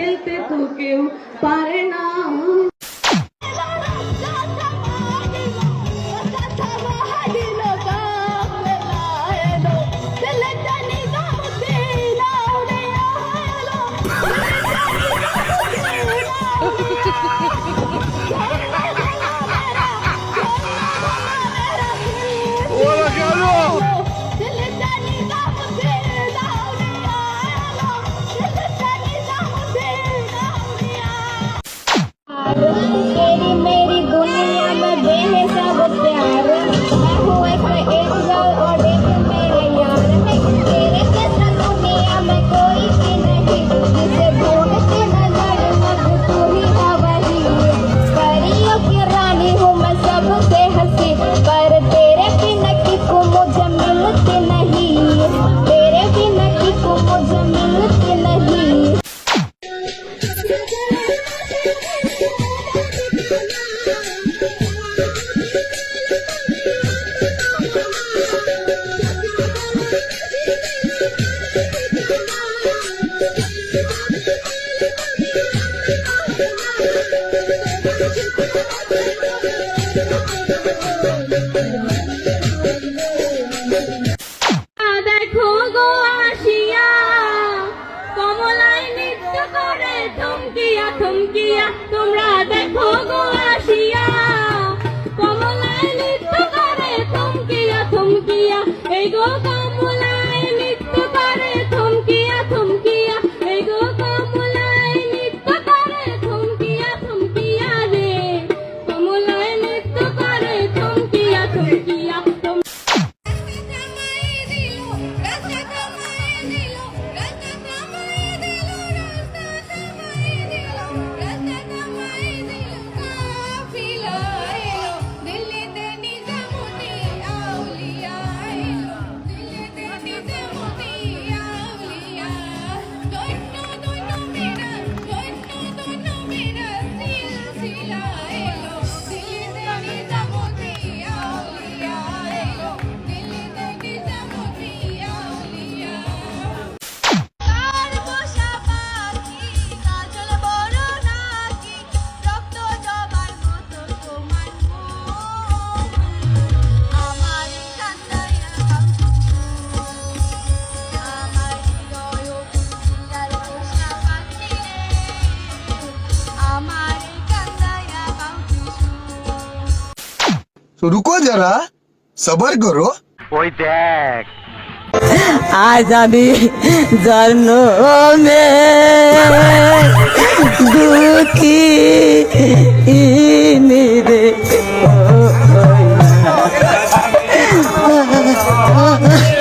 ফেলতে তো কেউ পারে না। দেখো গো আসিয়া, কমলায় নৃত্য করে দেখো গো আসিয়া। কমলায় নৃত্য করে এই গো কমলা তো রুকো যারা সবার করো ওই দেখ আজ আমি জন্মে দুঃখী Oh,